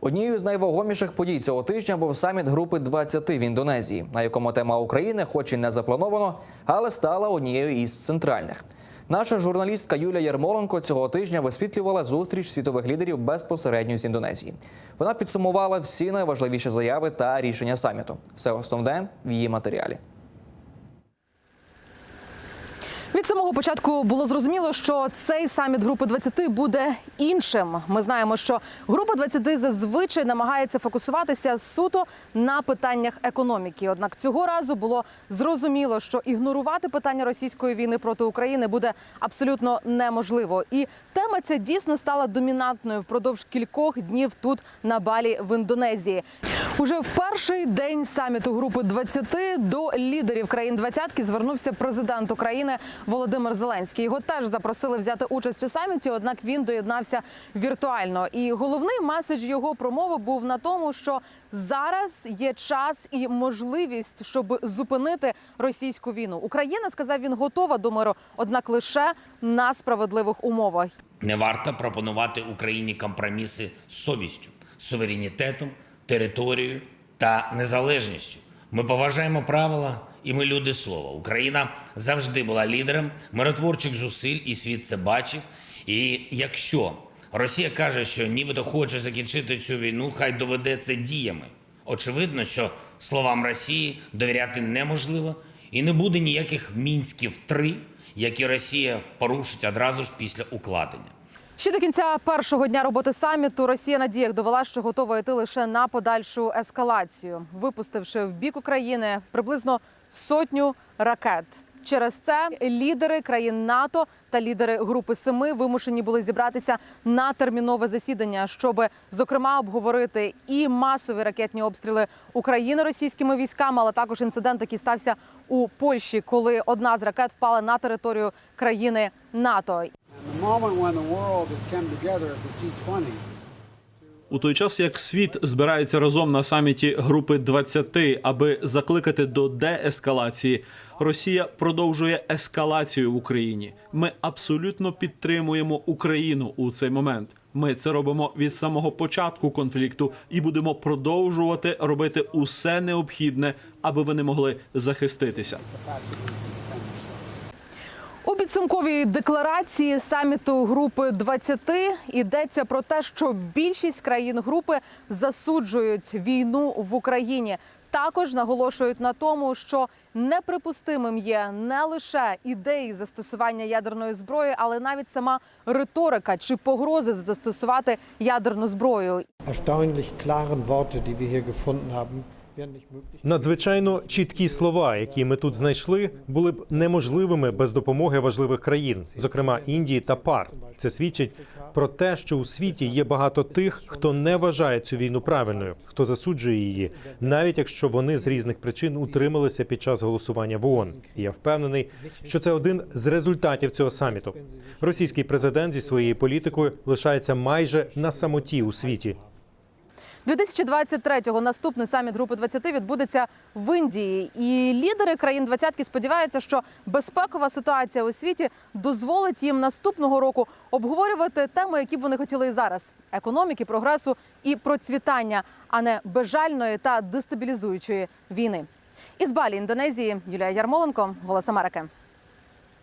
Однією з найвагоміших подій цього тижня був саміт групи 20 в Індонезії, на якому тема України, хоч і не заплановано, але стала однією із центральних. Наша журналістка Юлія Ярмоленко цього тижня висвітлювала зустріч світових лідерів безпосередньо з Індонезії. Вона підсумувала всі найважливіші заяви та рішення саміту. Все основне в її матеріалі. Від самого початку було зрозуміло, що цей саміт групи 20 буде іншим. Ми знаємо, що група 20 зазвичай намагається фокусуватися суто на питаннях економіки. Однак цього разу було зрозуміло, що ігнорувати питання російської війни проти України буде абсолютно неможливо. І тема ця дійсно стала домінантною впродовж кількох днів тут на Балі в Індонезії. Уже в перший день саміту групи 20 до лідерів країн двадцятки звернувся президент України Володимир Зеленський. Його теж запросили взяти участь у саміті, однак він доєднався віртуально. І головний меседж його промови був на тому, що зараз є час і можливість, щоб зупинити російську війну. Україна сказав він готова до миру, однак лише на справедливих умовах. Не варто пропонувати Україні компроміси з совістю, суверенітетом, територією та незалежністю. Ми поважаємо правила, і ми люди слова. Україна завжди була лідером миротворчих зусиль, і світ це бачив. І якщо Росія каже, що нібито хоче закінчити цю війну, хай доведе це діями. Очевидно, що словам Росії довіряти неможливо, і не буде ніяких мінськів 3 які Росія порушить одразу ж після укладення. Ще до кінця першого дня роботи саміту Росія на діях довела, що готова йти лише на подальшу ескалацію, випустивши в бік України приблизно сотню ракет. Через це лідери країн НАТО та лідери групи Семи вимушені були зібратися на термінове засідання, щоб зокрема обговорити і масові ракетні обстріли України російськими військами, але також інцидент, який стався у Польщі, коли одна з ракет впала на територію країни НАТО. У той час як світ збирається разом на саміті групи 20, аби закликати до деескалації, Росія продовжує ескалацію в Україні. Ми абсолютно підтримуємо Україну у цей момент. Ми це робимо від самого початку конфлікту і будемо продовжувати робити усе необхідне, аби вони могли захиститися. Підсумковій декларації саміту групи 20 йдеться про те, що більшість країн групи засуджують війну в Україні. Також наголошують на тому, що неприпустимим є не лише ідеї застосування ядерної зброї, але навіть сама риторика чи погрози застосувати ядерну зброю. erstaunlich klaren Worte, die wir hier gefunden haben. Надзвичайно чіткі слова, які ми тут знайшли, були б неможливими без допомоги важливих країн, зокрема Індії та ПАР. Це свідчить про те, що у світі є багато тих, хто не вважає цю війну правильною, хто засуджує її, навіть якщо вони з різних причин утрималися під час голосування в ООН. І я впевнений, що це один з результатів цього саміту. Російський президент зі своєю політикою лишається майже на самоті у світі. 2023-го наступний саміт групи 20 відбудеться в Індії, і лідери країн двадцятки сподіваються, що безпекова ситуація у світі дозволить їм наступного року обговорювати теми, які б вони хотіли і зараз: економіки, прогресу і процвітання, а не безжальної та дестабілізуючої війни. Із Балі, Індонезії, Юлія Ярмоленко, Голос Америки.